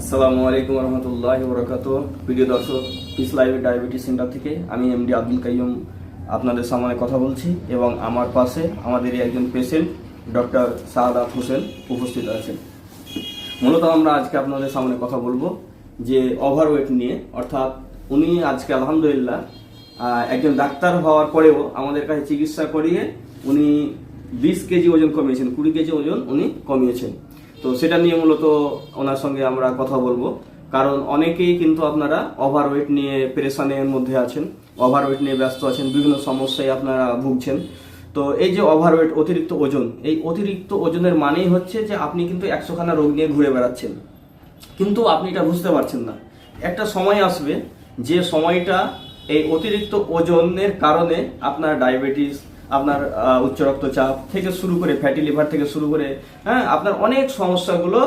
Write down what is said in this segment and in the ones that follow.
আসসালামু আলাইকুম রহমতুল্লাহ বরকাত প্রিয় দর্শক পিস লাইভ ডায়াবেটিস সেন্টার থেকে আমি এমডি আব্দুল কাইয়ুম আপনাদের সামনে কথা বলছি এবং আমার পাশে আমাদের একজন পেশেন্ট ডক্টর সাহাদাত হোসেন উপস্থিত আছেন। মূলত আমরা আজকে আপনাদের সামনে কথা বলব যে ওভারওয়েট নিয়ে। অর্থাৎ উনি আজকে আলহামদুলিল্লাহ একজন ডাক্তার হওয়ার পরেও আমাদের কাছে চিকিৎসা করিয়ে উনি বিশ কেজি ওজন কমিয়েছেন, কুড়ি কেজি ওজন উনি কমিয়েছেন। তো সেটা নিয়ে মূলত ওনার সঙ্গে আমরা কথা বলব। কারণ অনেকেই কিন্তু আপনারা ওভারওয়েট নিয়ে প্রেশানের মধ্যে আছেন ওভারওয়েট নিয়ে ব্যস্ত আছেন, বিভিন্ন সমস্যায় আপনারা ভুগছেন। তো এই যে ওভারওয়েট অতিরিক্ত ওজন, এই অতিরিক্ত ওজনের মানেই হচ্ছে যে আপনি কিন্তু একশোখানা রোগ নিয়ে ঘুরে বেড়াচ্ছেন। কিন্তু আপনি এটা বুঝতে পারছেন না। একটা সময় আসবে যে সময়টা এই অতিরিক্ত ওজনের কারণে আপনার ডায়াবেটিস আপনার উচ্চ রক্তচাপ থেকে শুরু করে ফ্যাটি লিভার থেকে শুরু করে হ্যাঁ আপনার অনেক সমস্যাগুলো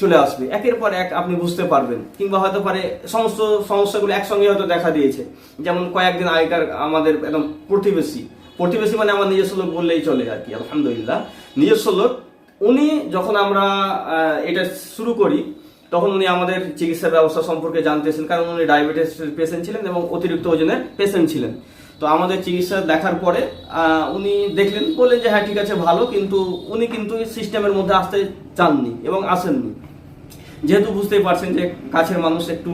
চলে আসবে। একের পর এক আপনি বুঝতে পারবেন। কিংবা হয়তো পারে সমস্ত সমস্যাগুলো একসঙ্গে হয়তো দেখা দিয়েছে। যেমন কয়েকদিন আগেকার আমাদের একদম প্রতিবেশী। প্রতিবেশী মানে আমার নিজস্ব লোক বললেই চলে আর কি, আলহামদুলিল্লাহ। নিজস্ব লোক, উনি যখন আমরা এটা শুরু করি, তখন উনি আমাদের চিকিৎসা ব্যবস্থা সম্পর্কে জানতেছেন। কারণ উনি ডায়াবেটিস পেশেন্ট ছিলেন এবং অতিরিক্ত ওজনের পেশেন্ট ছিলেন। তো আমাদের চিকিৎসা দেখার পরে উনি দেখলেন, বললেন যে হ্যাঁ ঠিক আছে, ভালো। কিন্তু উনি কিন্তু সিস্টেমের মধ্যে আসতে চাননি এবং আসেননি। যেহেতু বুঝতেই পারছেন যে, কাছের মানুষ একটু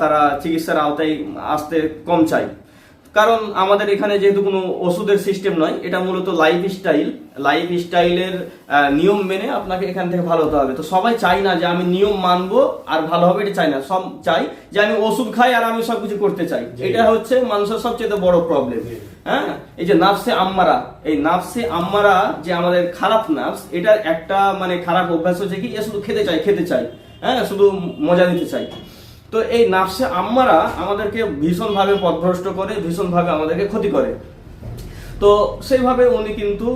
তারা চিকিৎসার আওতায় আসতে কম চায়। কারণ আমাদের এখানে যেহেতু কোনো ওষুধের সিস্টেম নয় এটা মূলত লাইফ স্টাইল লাইফ স্টাইলের নিয়ম মেনে আপনাকে এখান থেকে ভালো হতে হবে। তো সবাই চাই না যে আমি নিয়ম মানবো আর ভালো হবে এটা চাই না। সব চাই যে আমি ওষুধ খাই আর আমি সবকিছু করতে চাই। এটা হচ্ছে মানুষের সবচেয়ে বড় প্রবলেম হ্যাঁ? এই যে নাফসে আম্মারা এই নাফসে আম্মারা যে আমাদের খারাপ নাফস এটার একটা মানে খারাপ অভ্যাস হচ্ছে কি এ শুধু খেতে চাই খেতে চাই হ্যাঁ? শুধু মজা নিতে চাই তো এই নাফসে আম্মারা আমাদেরকে ভীষণভাবে পথভ্রষ্ট করে, ভীষণভাবে আমাদেরকে ক্ষতি করে। তো সেইভাবে উনি কিন্তু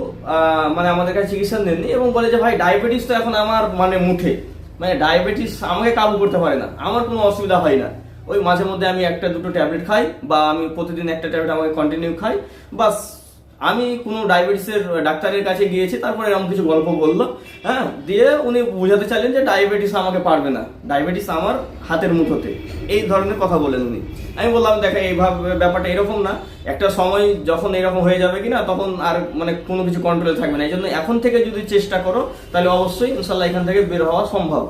মানে আমাদের কাছে চিকিৎসা নেননি এবং বলে যে, ভাই, ডায়াবেটিস তো এখন আমার মানে মুঠে মানে ডায়াবেটিস আমাকে কাবু করতে পারে না। আমার কোনো অসুবিধা হয় না। ওই মাঝে মধ্যে আমি একটা দুটো ট্যাবলেট খাই বা আমি প্রতিদিন একটা ট্যাবলেট আমাকে কন্টিনিউ খাই। বাস আমি কোনো ডায়াবেটিসের ডাক্তারের কাছে গিয়েছি, তারপরে এরকম কিছু গল্প বলল হ্যাঁ? দিয়ে উনি বোঝাতে চাইলেন যে ডায়াবেটিস আমাকে পারবে না। ডায়াবেটিস আমার হাতের মুঠোতে এই ধরনের কথা বলেন উনি। আমি বললাম, দেখা এইভাবে ব্যাপারটা এরকম না। একটা সময় যখন এরকম হয়ে যাবে কিনা, তখন আর মানে কোনো কিছু কন্ট্রোলে থাকবে না। এই জন্য এখন থেকে যদি চেষ্টা করো, তাহলে অবশ্যই ইনশাল্লাহ এখান থেকে বের হওয়া সম্ভব।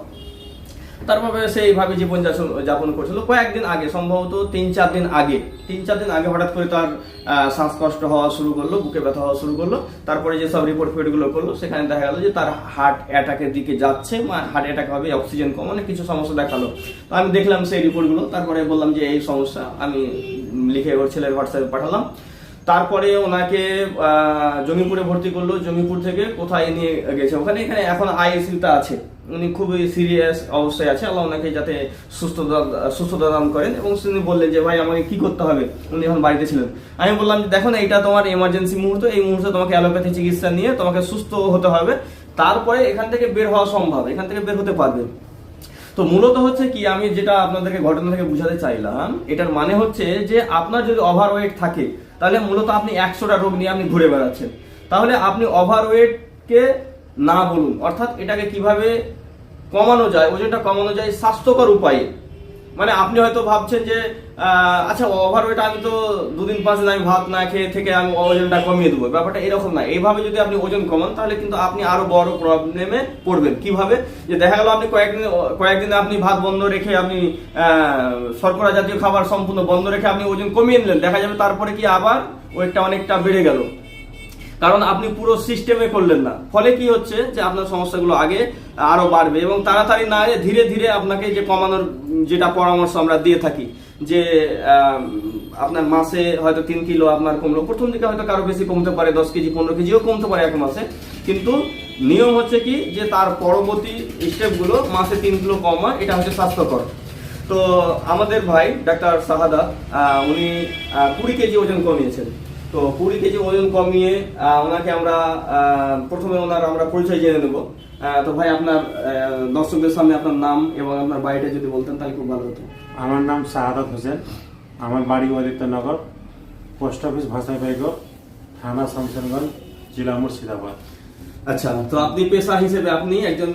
তারপরে সে এইভাবে জীবন যাপন- করছিল। কয়েকদিন আগে, সম্ভবত তিন চার দিন আগে তিন চার দিন আগে হঠাৎ করে তার শ্বাসকষ্ট হওয়া শুরু করল, বুকে ব্যথা হওয়া শুরু করল। তারপরে যে সব রিপোর্ট ফিপোর্টগুলো করল, সেখানে দেখা গেল যে তার হার্ট অ্যাটাকের দিকে যাচ্ছে হার্ট অ্যাটাক হবে অক্সিজেন কম, অনেক কিছু সমস্যা দেখাল। তো আমি দেখলাম সেই রিপোর্টগুলো তারপরে বললাম যে এই সমস্যা আমি লিখে ওর ছেলের হোয়াটসঅ্যাপে পাঠালাম। তারপরে ওনাকে জমিপুরে ভর্তি করল। জমিপুর থেকে কোথায় নিয়ে গেছে? ওখানে এখানে এখন আইএসইউতে আছে। উনি খুবই সিরিয়াস অবস্থায় আছে। আল্লাহ ওনাকে যাতে সুস্থতা সুস্থতা দান করেন। এবং তিনি বললেন যে, ভাই, আমাকে কি করতে হবে? উনি এখন বাড়িতে ছিলেন। আমি বললাম যে, দেখো না, এটা তোমার এমার্জেন্সি মুহূর্ত। এই মুহূর্তে তোমাকে অ্যালোপ্যাথি চিকিৎসা নিয়ে তোমাকে সুস্থ হতে হবে। তারপরে এখান থেকে বের হওয়া সম্ভব। এখান থেকে বের হতে পারবে। তো মূলত হচ্ছে কি, আমি যেটা আপনাদেরকে ঘটনা থেকে বুঝাতে চাইলাম, এটার মানে হচ্ছে যে, আপনার যদি ওভারওয়েট থাকে তাহলে মূলত আপনি একশোটা রোগ নিয়ে আপনি ঘুরে বেড়াচ্ছেন। তাহলে আপনি ওভারওয়েটকে না বলুন, অর্থাৎ এটাকে কীভাবে কমানো যায়, ওজনটা কমানো যায় স্বাস্থ্যকর উপায়ে। মানে আপনি হয়তো ভাবছেন যে আচ্ছা ওভারওয়েট আমি তো দুদিন পাঁচ দিন আমি ভাত না খেয়ে থেকে আমি ওজনটা কমিয়ে দেবো। ব্যাপারটা এরকম না। এইভাবে যদি আপনি ওজন কমান, তাহলে কিন্তু আপনি আরও বড় প্রবলেমে পড়বেন। কীভাবে? যে দেখা গেল আপনি কয়েকদিন কয়েকদিন আপনি ভাত বন্ধ রেখে আপনি শর্করা জাতীয় খাবার সম্পূর্ণ বন্ধ রেখে আপনি ওজন কমিয়ে নিলেন। দেখা যাবে তারপরে কি আবার ওয়েটটা অনেকটা বেড়ে গেল। কারণ আপনি পুরো সিস্টেমে করলেন না। ফলে কি হচ্ছে যে আপনার সমস্যাগুলো আগে আরও বাড়বে এবং তাড়াতাড়ি না ধীরে ধীরে আপনাকে যে কমানোর যেটা পরামর্শ আমরা দিয়ে থাকি, যে আপনার মাসে হয়তো তিন কিলো আপনার কমলো। প্রথম দিকে হয়তো কারও বেশি কমতে পারে, দশ কেজি, পনেরো কেজিও কমতে পারে এক মাসে। কিন্তু নিয়ম হচ্ছে কি যে তার পরবর্তী স্টেপগুলো মাসে তিন কিলো কমা এটা হচ্ছে স্বাস্থ্যকর। তো আমাদের ভাই ডাক্তার সাহাদা উনি কুড়ি কেজি ওজন কমিয়েছেন। তো কুড়ি কেজি ওজন কমিয়ে ওনাকে আমরা প্রথমে ওনার আমরা পরিচয় জেনে নেব। তো ভাই আপনার দর্শকদের সামনে আপনার নাম এবং আপনার বাড়িটা যদি বলতেন তাহলে খুব ভালো হতো। আমার নাম শাহাদাত হোসেন। আমার বাড়ি অদিত্যনগর পোস্ট অফিস ভাষাই বাইগর থানা শামসেরগঞ্জ জেলা মুর্শিদাবাদ আচ্ছা তো আপনি পেশা হিসেবে আপনি একজন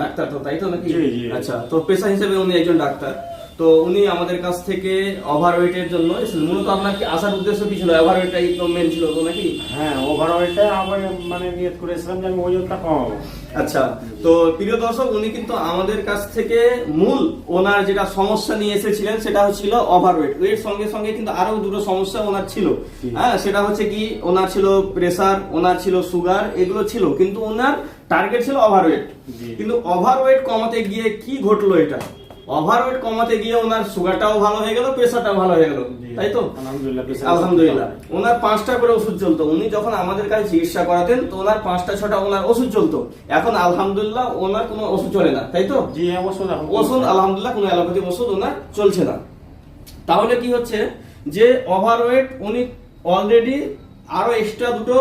ডাক্তার তো তাই তো নাকি। আচ্ছা তো পেশা হিসেবে উনি একজন ডাক্তার। তো উনি আমাদের কাছ থেকে ওভারওয়েটের জন্য মূলত আপনার কি আসার উদ্দেশ্য কি ছিল? ওভারওয়েটটাই তো মেন ছিল তো নাকি? হ্যাঁ ওভারওয়েটটা আমি মানে নিয়ত করেছিলাম যে আমি ওজনটা কমাবো। আচ্ছা তো প্রিয় দর্শক উনি কিন্তু আমাদের কাছ থেকে মূল ওনার যেটা সমস্যা নিয়ে এসেছিলেন সেটা হচ্ছিল ওভারওয়েট এর সঙ্গে সঙ্গে কিন্তু আরও দুটো সমস্যা ওনার ছিল। হ্যাঁ সেটা হচ্ছে কি ওনার ছিল প্রেসার ওনার ছিল সুগার এগুলো ছিল কিন্তু ওনার টার্গেট ছিল ওভারওয়েট কিন্তু ওভারওয়েট কমাতে গিয়ে কি ঘটলো এটা? ওভারওয়েট কমাতে গিয়ে ওনার সুগারটাও ভালো হয়ে গেল প্রেসারটাও ভালো হয়ে গেল। তাই তো? আলহামদুলিল্লাহ, আলহামদুলিল্লাহ। ওনার পাঁচটা করে ওষুধ চলতো। উনি যখন আমাদের কাছে চিকিৎসা করাতেন তো ওনার পাঁচটা ছটা ওনার ওষুধ চলতো। এখন আলহামদুলিল্লাহ ওনার কোনো ওষুধ চলে না তাই তো? জি অবশ্যই এখন ওষুধ আলহামদুলিল্লাহ কোনো অ্যালোপ্যাথিক ওষুধ ওনার চলছে না। তাহলে কি হচ্ছে যে ওভারওয়েট উনি অলরেডি আরও এক্সট্রা দুটো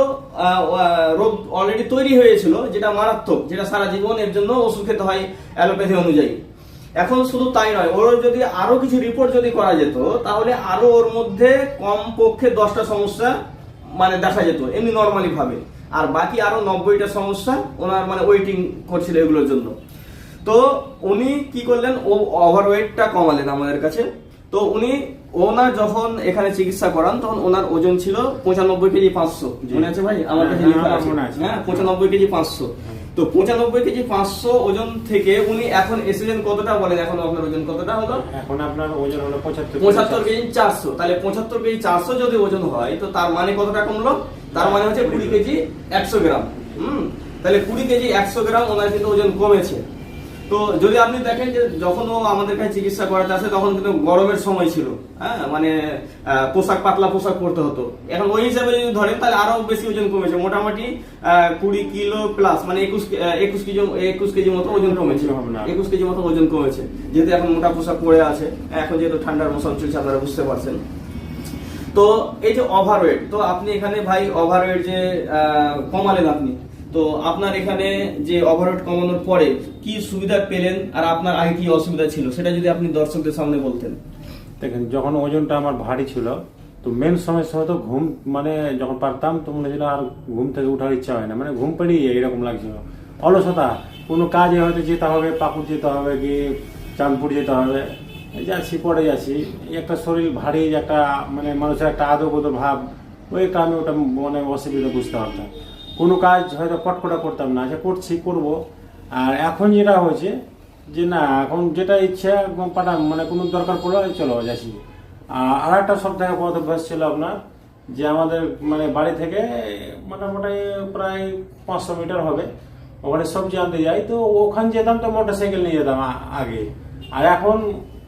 রোগ অলরেডি তৈরি হয়েছিল যেটা মারাত্মক যেটা সারা জীবন এর জন্য ওষুধ খেতে হয় অ্যালোপ্যাথি অনুযায়ী। এখন শুধু তাই নয় ওর যদি আরও কিছু রিপোর্ট যদি করা যেত তাহলে আরও ওর মধ্যে কম পক্ষে দশটা সমস্যা মানে দেখা যেত এমনি নর্মালি ভাবে। আর বাকি আরও নব্বইটা সমস্যা ওনার মানে ওয়েটিং করছিল এগুলোর জন্য। তো উনি কি করলেন ও ওভারওয়েটটা কমালেন আমাদের কাছে। তো উনি ওনার যখন এখানে চিকিৎসা করান তখন ওনার ওজন ছিল পঁচানব্বই কেজি পাঁচশো। মনে আছে ভাই? আমার কাছে হ্যাঁ, মনে আছে। হ্যাঁ পঁচানব্বই কেজি পাঁচশো। তো পঁচানব্বই কেজি পাঁচশো ওজন থেকে উনি এখন এসেছেন কতটা বলেন? এখন আপনার ওজন কতটা হলো? এখন আপনার ওজন হলো পঁচাত্তর পঁচাত্তর কেজি চারশো। তাহলে পঁচাত্তর কেজি চারশো যদি ওজন হয় তো তার মানে কতটা কমলো? তার মানে হচ্ছে কুড়ি কেজি একশো গ্রাম। হুম? তাহলে কুড়ি কেজি একশো গ্রাম ওনার কিন্তু ওজন কমেছে। তো যদি আপনি দেখেন যে যখন ও আমাদের কাছে চিকিৎসা করাতে আসে তখন কিন্তু গরমের সময় ছিল হ্যাঁ? মানে পোশাক পাতলা পোশাক পরতে হতো। এখন ওই হিসাবে যদি ধরেন তাহলে আরও বেশি ওজন কমেছে। মোটামুটি কুড়ি কিলো প্লাস মানে একুশ একুশ কেজি একুশ কেজি মতো ওজন কমেছে। একুশ কেজি মতো ওজন কমেছে। যেহেতু এখন মোটা পোশাক পরে আছে এখন যেহেতু ঠান্ডার মৌসুম চলছে আপনারা বুঝতে পারছেন। তো এই যে ওভারওয়েট তো আপনি এখানে ভাই ওভারওয়েট যে কমালেন আপনি। তো আপনার এখানে যে ওভারওয়েট কমানোর পরে কি সুবিধা পেলেন আর আপনার আগে কি অসুবিধা ছিল? সেটা যদি আপনি দর্শকদের সামনে বলতেন। দেখেন, যখন ওজনটা আমার ভারী ছিল, তো মেন সমস্যা হতো ঘুম মানে যখন পারতাম, তো মনে হচ্ছিল আর ঘুম থেকে উঠার ইচ্ছা হয় না। মানে ঘুম পেরিয়ে এরকম লাগছিল। অলসতা, কোনো কাজে হয়তো যেতে হবে, পাকুড় যেতে হবে কি চাঁদপুর যেতে হবে। যাচ্ছি পরে যাচ্ছি একটা শরীর ভারী একটা মানে মানুষের একটা আদবদ ভাব, ওই আমি ওটা মানে অসুবিধা বুঝতে পারতাম। কোনো কাজ হয়তো পটকটা করতাম না, যে করছি, করব। আর এখন যেটা হয়েছে, যে না, এখন যেটা ইচ্ছা পাঠান মানে কোনো দরকার পড়ল চলো যাচ্ছি। আর আর একটা সব থেকে বড় অভ্যাস ছিল আপনার, যে আমাদের মানে বাড়ি থেকে মোটামুটি প্রায় পাঁচশো মিটার হবে, ওখানে সবজি আনতে যাই, তো ওখান যেতাম তো মোটর সাইকেল নিয়ে যেতাম আগে। আর এখন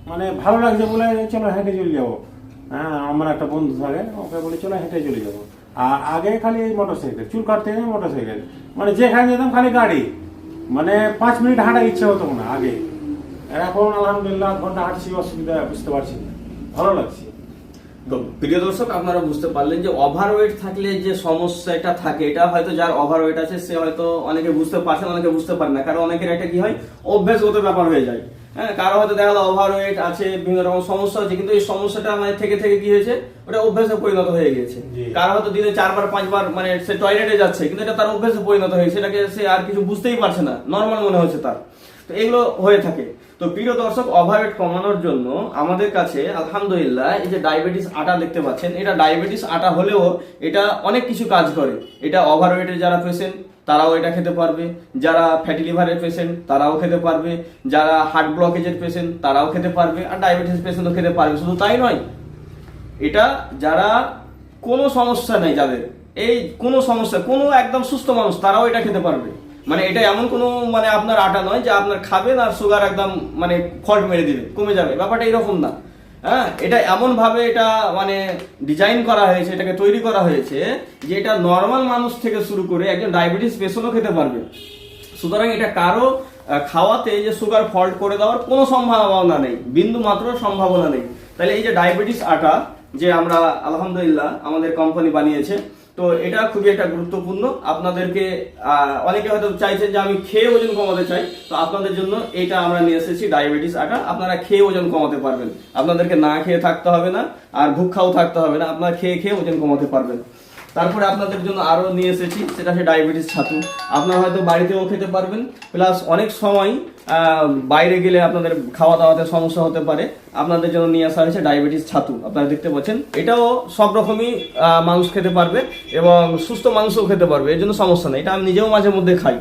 মানে ভালো লাগছে বলে চলো হেঁটে চলে যাব। হ্যাঁ আমার একটা বন্ধু থাকে, ওকে বলে চলো হেঁটে চলে যাব। আর আগে খালি মোটর সাইকেল চুল কাটতে গেলে মোটর সাইকেল মানে যেখানে যেতাম খালি গাড়ি। মানে পাঁচ মিনিট হাঁটা ইচ্ছে হতো না আগে। এখন আলহামদুলিল্লাহ ঘণ্টা হাঁটছি, অসুবিধা, বুঝতে পারছি না। ভালো লাগছে। তো প্রিয় দর্শক, আপনারা বুঝতে পারলেন যে ওভারওয়েট থাকলে যে সমস্যাটা থাকে, এটা হয়তো যার ওভারওয়েট আছে, সে হয়তো অনেকে বুঝতে পারছেন অনেকে বুঝতে পারে না। কারণ অনেকের একটা কি হয়? অভ্যাসগত ব্যাপার হয়ে যায়। হ্যাঁ কারও হয়তো দেখা গেলো ওভারওয়েট আছে বিভিন্ন রকম সমস্যা হচ্ছে কিন্তু এই সমস্যাটা মানে থেকে থেকে কি হয়েছে? ওটা অভ্যাসে পরিণত হয়ে গিয়েছে। কারও হয়তো দিনে চারবার পাঁচবার মানে সে টয়লেটে যাচ্ছে কিন্তু এটা তার অভ্যাসে পরিণত হয়েছে সেটাকে সে আর কিছু বুঝতেই পারছে না নর্মাল মনে হচ্ছে তার। তো এগুলো হয়ে থাকে। তো প্রিয় দর্শক ওভারওয়েট কমানোর জন্য আমাদের কাছে আলহামদুলিল্লাহ এই যে ডায়াবেটিস আটা দেখতে পাচ্ছেন এটা ডায়াবেটিস আটা হলেও এটা অনেক কিছু কাজ করে। এটা ওভারওয়েটের যারা পেশেন্ট তারাও এটা খেতে পারবে। যারা ফ্যাটি লিভারের পেশেন্ট তারাও খেতে পারবে। যারা হার্ট ব্লকেজের পেশেন্ট তারাও খেতে পারবে। আর ডায়াবেটিস পেশেন্টও খেতে পারবে। শুধু তাই নয়, এটা যারা কোনো সমস্যা নেই যাদের, এই কোনো সমস্যা, কোনো একদম সুস্থ মানুষ, তারাও এটা খেতে পারবে। মানে এটা এমন কোনো মানে আপনার আটা নয় যে আপনার খাবেন আর সুগার একদম মানে ফল্ট মেরে দিবে, কমে যাবে। ব্যাপারটা এরকম না। হ্যাঁ এটা এমন ভাবে এটা মানে ডিজাইন করা হয়েছে, এটাকে তৈরি করা হয়েছে যে এটা নর্মাল মানুষ থেকে শুরু করে একজন ডায়াবেটিস পেশেন্টও খেতে পারবে। সুতরাং এটা কারও খাওয়াতে যে সুগার ফল্ট করে দেওয়ার কোনো সম্ভাবনা নেই, বিন্দু মাত্র সম্ভাবনা নেই। তাহলে এই যে ডায়াবেটিস আটা, যে আমরা আলহামদুলিল্লাহ আমাদের কোম্পানি বানিয়েছে তো এটা খুবই একটা গুরুত্বপূর্ণ। আপনাদেরকে অনেকে হয়তো চাইছেন যে আমি খেয়ে ওজন কমাতে চাই, তো আপনাদের জন্য এটা আমরা নিয়ে এসেছি ডায়াবেটিস আটা। আপনারা খেয়ে ওজন কমাতে পারবেন। আপনাদেরকে না খেয়ে থাকতে হবে না, আর ভুক্ষাও থাকতে হবে না। আপনারা খেয়ে খেয়ে ওজন কমাতে পারবেন। তারপরে আপনাদের জন্য আরও নিয়ে এসেছি, সেটা হচ্ছে ডায়াবেটিস ছাতু। আপনারা হয়তো বাড়িতেও খেতে পারবেন, প্লাস অনেক সময় বাইরে গেলে আপনাদের খাওয়া দাওয়াতে সমস্যা হতে পারে। আপনাদের জন্য নিয়ে আসা হয়েছে ডায়াবেটিস ছাতু, আপনারা দেখতে পাচ্ছেন। এটাও সব রকমই মানুষ খেতে পারবে এবং সুস্থ মানুষও খেতে পারবে, এর জন্য সমস্যা নেই। এটা আমি নিজেও মাঝে মধ্যে খাই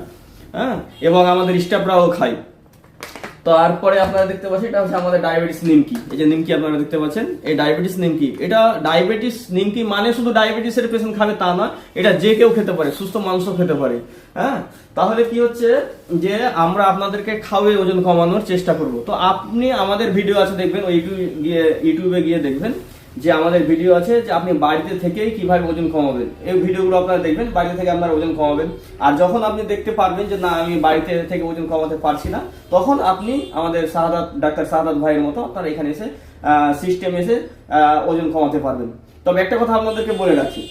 হ্যাঁ? এবং আমাদের স্টাফরাও তো তারপরে আপনারা দেখতে পাচ্ছেন, এটা হচ্ছে আমাদের ডায়াবেটিস নিমকি। এই যে নিমকি আপনারা দেখতে পাচ্ছেন, এই ডায়াবেটিস নিমকি। এটা ডায়াবেটিস নিমকি মানে শুধু ডায়াবেটিসের পেশেন্ট খাবে তা না এটা যে কেউ খেতে পারে, সুস্থ মানুষও খেতে পারে হ্যাঁ? তাহলে কি হচ্ছে যে আমরা আপনাদেরকে খাওয়ে ওজন কমানোর চেষ্টা করব। তো আপনি আমাদের ভিডিও আছে দেখবেন, ওই গিয়ে ইউটিউবে গিয়ে দেখবেন। যে আমাদের ভিডিও আছে যে আপনি বাড়িতে থেকেই কীভাবে ওজন কমাবেন। এই ভিডিওগুলো আপনারা দেখবেন, বাড়িতে থেকে আপনারা ওজন কমাবেন। আর যখন আপনি দেখতে পারবেন যে, না, আমি বাড়িতে থেকে ওজন কমাতে পারছি না, তখন আপনি আমাদের শাহাদাত, ডাক্তার শাহাদাত ভাইয়ের মতো আপনারা এখানে এসে সিস্টেম এসে ওজন কমাতে পারবেন। তবে একটা কথা আপনাদেরকে বলে রাখি।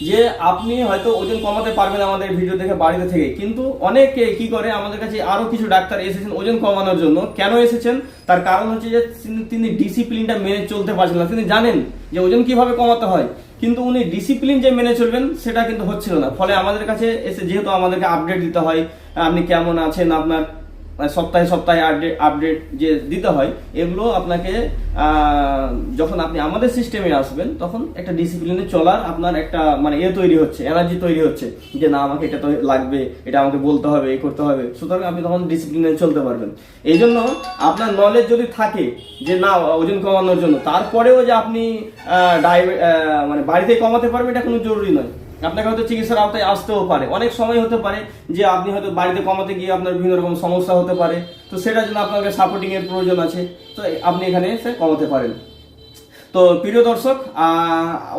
যে আপনি হয়তো ওজন কমাতে পারবেন আমাদের ভিডিও দেখে বাড়িতে থেকে। কিন্তু অনেকে কি করে, আমাদের কাছে আরও কিছু ডাক্তার এসেছেন ওজন কমানোর জন্য। কেন এসেছেন? তার কারণ হচ্ছে যে তিনি- তিনি ডিসিপ্লিনটা মেনে চলতে পারছেন না। তিনি জানেন যে ওজন কীভাবে কমাতে হয়। কিন্তু উনি ডিসিপ্লিন যে মেনে চলবেন, সেটা কিন্তু হচ্ছিল না। ফলে আমাদের কাছে এসে যেহেতু আমাদেরকে আপডেট দিতে হয়, আপনি কেমন আছেন, আপনার মানে সপ্তাহে সপ্তাহে আপডেট আপডেট যে দিতে হয় এগুলো আপনাকে যখন আপনি আমাদের সিস্টেমে আসবেন তখন একটা ডিসিপ্লিনে চলার আপনার একটা মানে এ তৈরি হচ্ছে এনার্জি তৈরি হচ্ছে যে না আমাকে এটা তো লাগবে এটা আমাকে বলতে হবে এ করতে হবে। সুতরাং আপনি তখন ডিসিপ্লিনে চলতে পারবেন। এই জন্য আপনার নলেজ যদি থাকে যে না ওজন কমানোর জন্য তারপরেও যে আপনি আহ, মানে বাড়িতে কমাতে পারবেন এটা কোনো জরুরি নয়। আপনাকে হয়তো চিকিৎসার আওতায় আসতেও পারে। অনেক সময় হতে পারে যে আপনি হয়তো বাড়িতে কমাতে গিয়ে আপনার বিভিন্ন রকম সমস্যা হতে পারে। তো সেটার জন্য আপনাকে সাপোর্টিং এর প্রয়োজন আছে। তো আপনি এখানে এসে কমাতে পারেন। তো প্রিয় দর্শক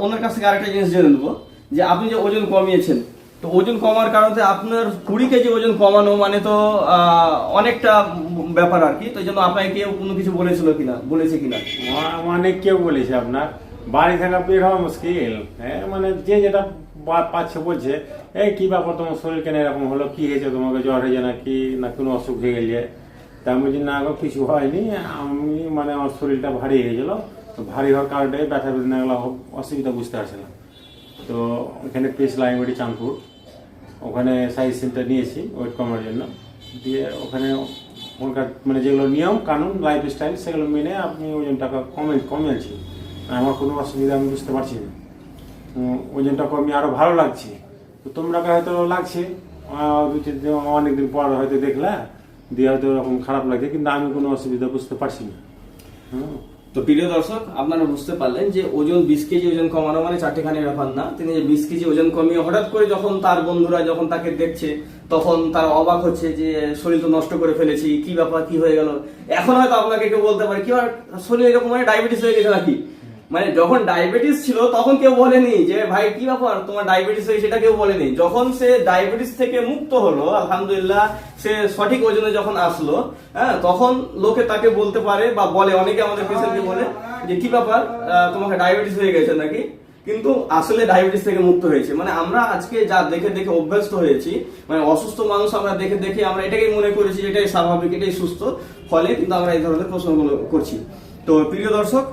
ওনার কাছ থেকে আরেকটা জিনিস জেনে নেব যে আপনি যে ওজন কমিয়েছেন, তো ওজন কমার কারণে আপনার কুড়ি কেজি ওজন কমানো মানে তো অনেকটা ব্যাপার আর কি। তো জন্য আপনাকে কেউ কোনো কিছু বলেছিল কিনা, বলেছে কিনা? অনেক কেউ বলেছে আপনার। বাড়ি থাকা বের হওয়া মুশকিল। হ্যাঁ মানে যে যেটা পাচ্ছে, বলছে, এই কি ব্যাপার, তোমার শরীর কেন এরকম হলো? কি হয়েছে? তোমাকে জ্বর হয়েছে নাকি? না, কোনো অসুখ হয়ে গেলে? তা আমি বলছি, না কিছু হয়নি। আমি মানে আমার শরীরটা ভারী হয়ে গেছিল। তো ভারী হওয়ার কারণে ব্যথা বেদনা এগুলো অসুবিধা বুঝতে পারছে না। তো ওখানে পেস লাইনবাড়ি চাঁদপুর। ওখানে সাইজ সেন্টার নিয়েছি, ওয়েট কমার জন্য। দিয়ে ওখানে ওখানকার মানে যেগুলো নিয়ম, কানুন লাইফ স্টাইল সেগুলো মেনে আপনি ওজনটাকে কমে কমেছি আমার কোনো অসুবিধা আমি বুঝতে পারছি না। ওজনটা কমে আরও ভালো লাগছে। তো তোমরা হয়তো লাগছে? অনেকদিন পর হয়তো দেখলা, দিয়ে হয়তো ওরকম খারাপ লাগছে, কিন্তু আমি কোনো অসুবিধা বুঝতে পারছি না। তো প্রিয় দর্শক, আপনারা বুঝতে পারলেন যে ওজন বিশ কেজি ওজন কমানো মানে চারটেখানি ব্যাপার না। তিনি যে বিশ কেজি ওজন কমিয়ে হঠাৎ করে যখন তার বন্ধুরা যখন তাকে দেখছে, তখন তার অবাক হচ্ছে যে শরীর তো নষ্ট করে ফেলেছি, কি ব্যাপার, কি হয়ে গেল? এখন হয়তো আপনাকে কেউ বলতে পারে, কি শরীর এরকম মানে ডায়াবেটিস হয়ে গেছে নাকি? মানে যখন ডায়াবেটিস ছিল, তখন কেউ বলেনি যে, ভাই, কি ব্যাপার? তোমার ডায়াবেটিস হয়েছে? সেটা কেউ বলেনি। যখন সে ডায়াবেটিস থেকে মুক্ত হলো, আলহামদুলিল্লাহ, সে সঠিক ওজনে যখন আসলো হ্যাঁ তখন লোকে তাকে বলতে পারে বা বলে। অনেকে আমাদের পেশেন্টকে বলে যে, কি ব্যাপার? তোমাকে ডায়াবেটিস হয়ে গেছে নাকি? কিন্তু আসলে ডায়াবেটিস থেকে মুক্ত হয়েছে। মানে আমরা আজকে যা দেখে দেখে অভ্যস্ত হয়েছি মানে অসুস্থ মানুষ আমরা দেখে দেখে আমরা এটাকেই মনে করেছি এটাই স্বাভাবিক, এটাই সুস্থ। ফলে কিন্তু আমরা এই ধরনের প্রশ্নগুলো করছি। তো প্রিয় দর্শক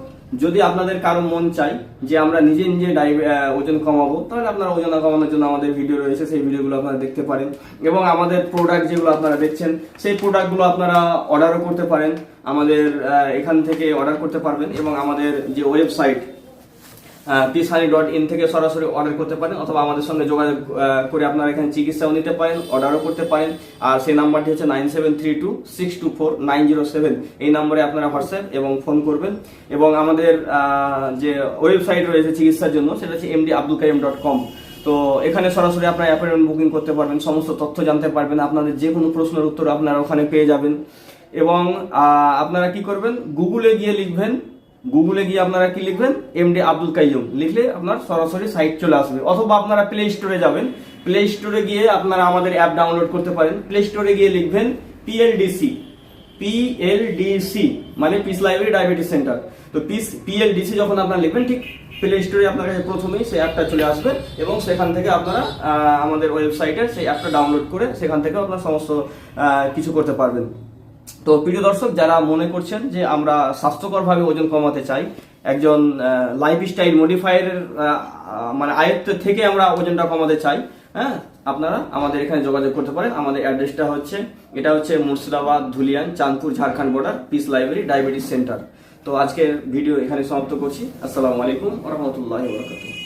যদি আপনাদের কারও মন চাই যে আমরা নিজে নিজে ওজন কমাবো, তাহলে আপনারা ওজন কমানোর জন্য আমাদের ভিডিও রয়েছে, সেই ভিডিওগুলো আপনারা দেখতে পারেন। এবং আমাদের প্রোডাক্ট যেগুলো আপনারা দেখছেন, সেই প্রোডাক্টগুলো আপনারা অর্ডারও করতে পারেন। আমাদের এখান থেকে অর্ডার করতে পারবেন এবং আমাদের যে ওয়েবসাইট পিসানি ডট ইন থেকে সরাসরি অর্ডার করতে পারেন অথবা আমাদের সঙ্গে যোগাযোগ করে আপনারা এখানে চিকিৎসাও নিতে পারেন অর্ডারও করতে পারেন। আর সেই নাম্বারটি হচ্ছে nine seven three two six two four nine zero seven এই নাম্বারে আপনারা হোয়াটসঅ্যাপ এবং ফোন করবেন। এবং আমাদের যে ওয়েবসাইট রয়েছে চিকিৎসার জন্য, সেটা হচ্ছে MD Abdul Kaium dot com তো এখানে সরাসরি আপনারা অ্যাপয়েন্টমেন্ট বুকিং করতে পারবেন, সমস্ত তথ্য জানতে পারবেন, আপনাদের যে কোনো প্রশ্নের উত্তর আপনারা ওখানে পেয়ে যাবেন। এবং আপনারা কি করবেন? গুগলে গিয়ে লিখবেন গুগলে গিয়ে আপনারা কি লিখবেন? এমডি আব্দুল কাইয়ুম লিখলে আপনার সরাসরি সাইট চলে আসবে। অথবা আপনারা প্লে স্টোরে যাবেন। প্লে স্টোরে গিয়ে আপনারা আমাদের অ্যাপ ডাউনলোড করতে পারেন। প্লে স্টোরে গিয়ে লিখবেন পিএলডিসি পিএলডিসি মানে পিস লাইব্রেরি ডায়াবেটিস সেন্টার তো পিস পিএলডিসি যখন আপনারা লিখবেন, ঠিক প্লে স্টোরে আপনার কাছে প্রথমেই সেই অ্যাপটা চলে আসবে এবং সেখান থেকে আপনারা আমাদের ওয়েবসাইটে সেই অ্যাপটা ডাউনলোড করে সেখান থেকে আপনারা সমস্ত কিছু করতে পারবেন। তো প্রিয় দর্শক, যারা মনে করছেন যে আমরা স্বাস্থ্যকরভাবে ওজন কমাতে চাই, একজন লাইফ স্টাইল মডিফায়ার মানে আয়ত্ত থেকে আমরা ওজনটা কমাতে চাই হ্যাঁ আপনারা আমাদের এখানে যোগাযোগ করতে পারেন। আমাদের অ্যাড্রেসটা হচ্ছে, এটা হচ্ছে Murshidabad, Dhuliyan, Chandpur, Jharkhand border peace library diabetes centre তো আজকের ভিডিও এখানে সমাপ্ত করছি। আসসালামু আলাইকুম রহমতুল্লাহ বরকাতুহ।